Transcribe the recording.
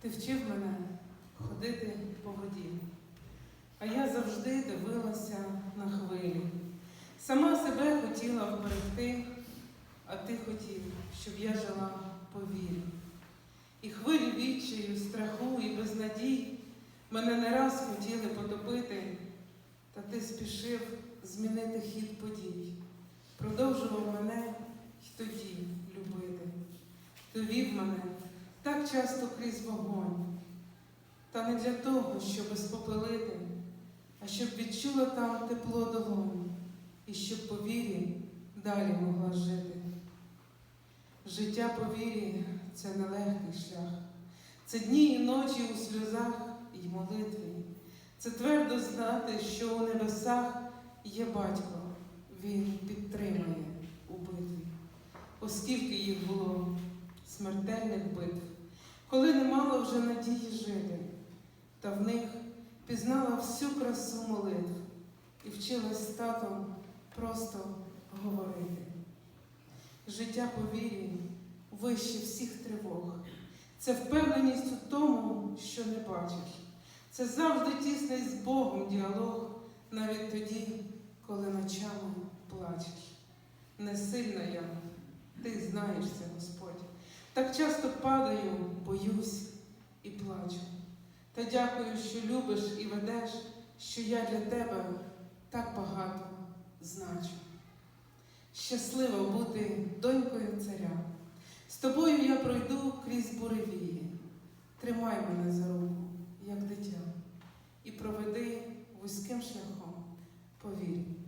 Ти вчив мене ходити по воді, а я завжди дивилася на хвилі. Сама себе хотіла вберегти, а ти хотів, щоб я жила по вірі. І хвилі відчаю, страху і безнадій мене не раз хотіли потопити, та ти спішив змінити хід подій, продовжував мене й тоді любити. Ти вів мене так часто крізь вогонь, та не для того, щоб спопелити, а щоб відчула там тепло долоні, і щоб по вірі далі могла жити. Життя по вірі це нелегкий шлях, це дні і ночі у сльозах і молитві. Це твердо знати, що у небесах є батько, він підтримає у битві. Оскільки їх було смертельних битв, коли не мала вже надії жити, та в них пізнала всю красу молитв і вчилась з татом просто говорити. Життя по вірі вище всіх тривог. Це впевненість у тому, що не бачиш. Це завжди тісний з Богом діалог, навіть тоді, коли ночами плачеш. Не сильна я, ти знаєш це, Господь. Так часто падаю, боюсь і плачу. Та дякую, що любиш і ведеш, що я для тебе так багато значу. Щаслива бути донькою царя. З тобою я пройду крізь буревії. Тримай мене за руку, як дитя, і проведи вузьким шляхом по вірі.